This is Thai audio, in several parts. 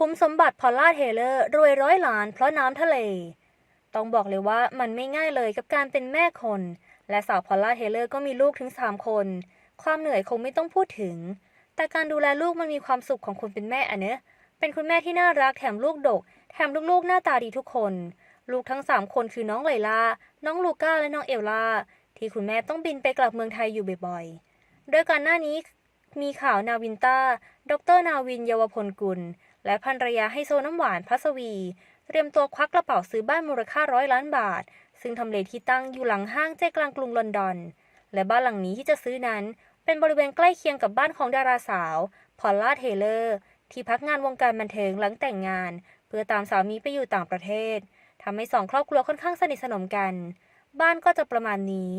คุ้มสมบัติพอลล่าเทเลอร์รวยร้อยล้านเพราะน้ำทะเล ต้องบอกเลยว่ามันไม่ง่ายเลยกับการเป็นแม่คน และสาวพอลล่าเทเลอร์ก็มีลูกถึง 3 คน ความเหนื่อยคงไม่ต้องพูดถึง แต่การดูแลลูกมันมีความสุขของคนเป็นแม่อะเนอะเป็นคุณแม่ที่น่ารักแถมลูกดก แถมลูกๆหน้าตาดีทุกคน ลูกทั้ง 3 คนคือน้องไลลา น้องลูก้าและน้องเอลล่าที่คุณแม่ต้องบินไปกลับเมืองไทยอยู่บ่อยๆ โดยก่อนหน้านี้มีข่าวนาวินตาดรนาวินเยาวพลกุล และภรรยาให้โซน้ำหวานพัสวี เตรียมตัวควักกระเป๋าซื้อบ้านมูลค่าร้อยล้านบาท ซึ่งทำเลที่ตั้งอยู่หลังห้างใจกลางกรุงลอนดอน และบ้านหลังนี้ที่จะซื้อนั้น เป็นบริเวณใกล้เคียงกับบ้านของดาราสาว พอลล่าเทเลอร์ ที่พักงานวงการบันเทิงหลังแต่งงาน เพื่อตามสามีไปอยู่ต่างประเทศทำให้สองครอบครัวค่อนข้างสนิทสนมกัน บ้านก็จะประมาณนี้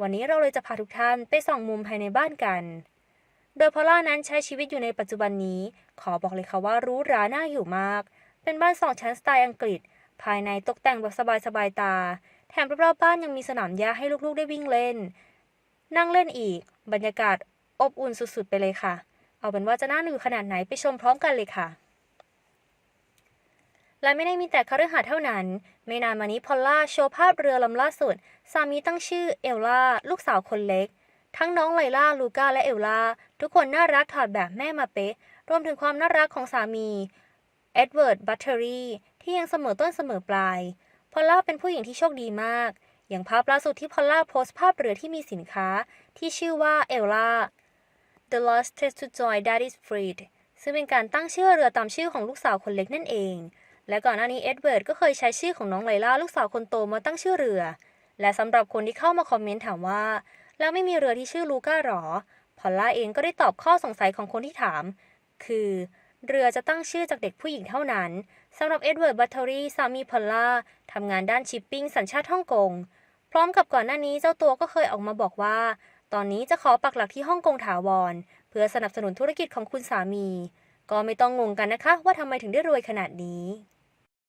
วันนี้เราเลยจะพาทุกท่านไปส่องมุมภายในบ้านกัน โดยพอลล่านั้นใช้ชีวิตอยู่ในปัจจุบันนี้ ขอบอกเลยค่ะว่ารู้ราน่าอยู่มาก เป็นบ้านสองชั้นสไตล์อังกฤษ ภายในตกแต่งแบบสบายๆตา แถมรอบๆบ้านยังมีสนามหญ้าให้ลูกๆได้วิ่งเล่น นั่งเล่นอีก บรรยากาศอบอุ่นสุดๆไปเลยค่ะ เอาเป็นว่าจะน่าอยู่ขนาดไหนไปชมพร้อมกันเลยค่ะและไม่ได้มีแต่คฤหาสน์เท่านั้น ไม่นานมานี้พอลล่าโชว์ภาพเรือลำล่าสุด สามีตั้งชื่อเอลล่า ลูกสาวคนเล็ก ทั้งน้องไลล่า ลูก้า และเอลล่าทุกคนน่ารักถอดแบบแม่มาเป๊ะ รวมถึงความน่ารักของสามี เอ็ดเวิร์ด บัตเทอรี่ที่ยังเสมอต้นเสมอปลาย พอลล่าเป็นผู้หญิงที่โชคดีมาก อย่างภาพล่าสุดที่พอลล่าโพสต์ภาพเรือที่มีสินค้า ที่ชื่อว่าเอลล่า The Lost Test to Joy Daddy's Fleet ซึ่งเป็นการตั้งชื่อเรือตามชื่อของลูกสาวคนเล็กนั่นเอง และก่อนหน้านี้เอ็ดเวิร์ดก็เคยใช้ชื่อของน้องไลล่าลูกสาวคนโตมาตั้งชื่อเรือ และสำหรับคนที่เข้ามาคอมเมนต์ถามว่า แล้วไม่มีเรือที่ชื่อลูก้าหรอ พอลล่าเองก็ได้ตอบข้อสงสัยของคนที่ถาม คือ เรือจะตั้งชื่อจากเด็กผู้หญิงเท่านั้นสำหรับเอ็ดเวิร์ดบัตเทอรี่สามีพอลล่าทำงานด้านชิปปิ้งสัญชาติฮ่องกง พร้อมกับก่อนหน้านี้เจ้าตัวก็เคยออกมาบอกว่า ตอนนี้จะขอปักหลักที่ฮ่องกงถาวร เพื่อสนับสนุนธุรกิจของคุณสามี ก็ไม่ต้องงงกันนะคะว่าทำไมถึงได้รวยขนาดนี้